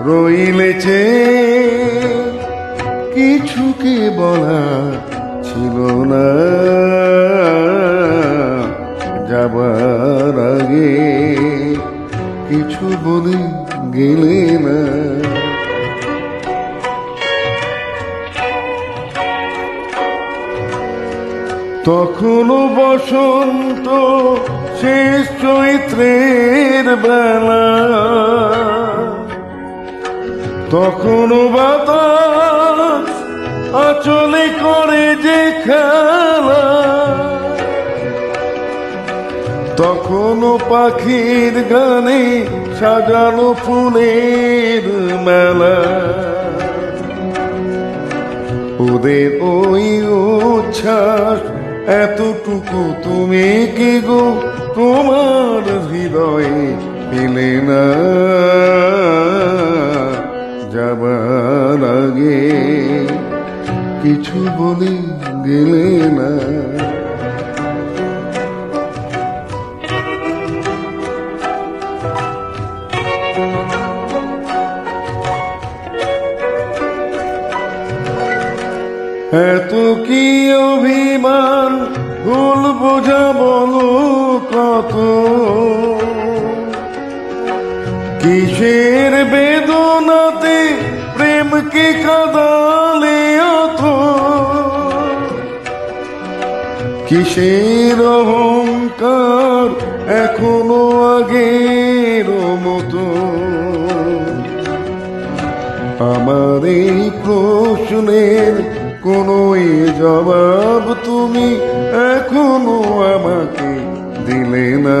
রইলেছে। কিছু কি বলা ছিল না। যাবার আগে কিছু বলে গেলে না। তখনও বসন্ত শেষ চৈত্রের বেলা। তখনও বাতাস আচলে করে যে খেলা। তখনও পাখির গানে সাজানো ফুলের মেলা। ওদের ওই উচ্ছ্বাস এতটুকু তুমি কি গো? তোমার হৃদয়ে পেলে না। আগে কিছু বলে গেলে না। এত কি অভিমান? ভুল বোঝা বলো কত? কিসের বেদনাতে প্রেমকে কাদালে অত কিসের অহংকার এখনও আগের মতো? আমার এই প্রশ্নের কোনোই জবাব তুমি এখনও আমাকে দিলে না।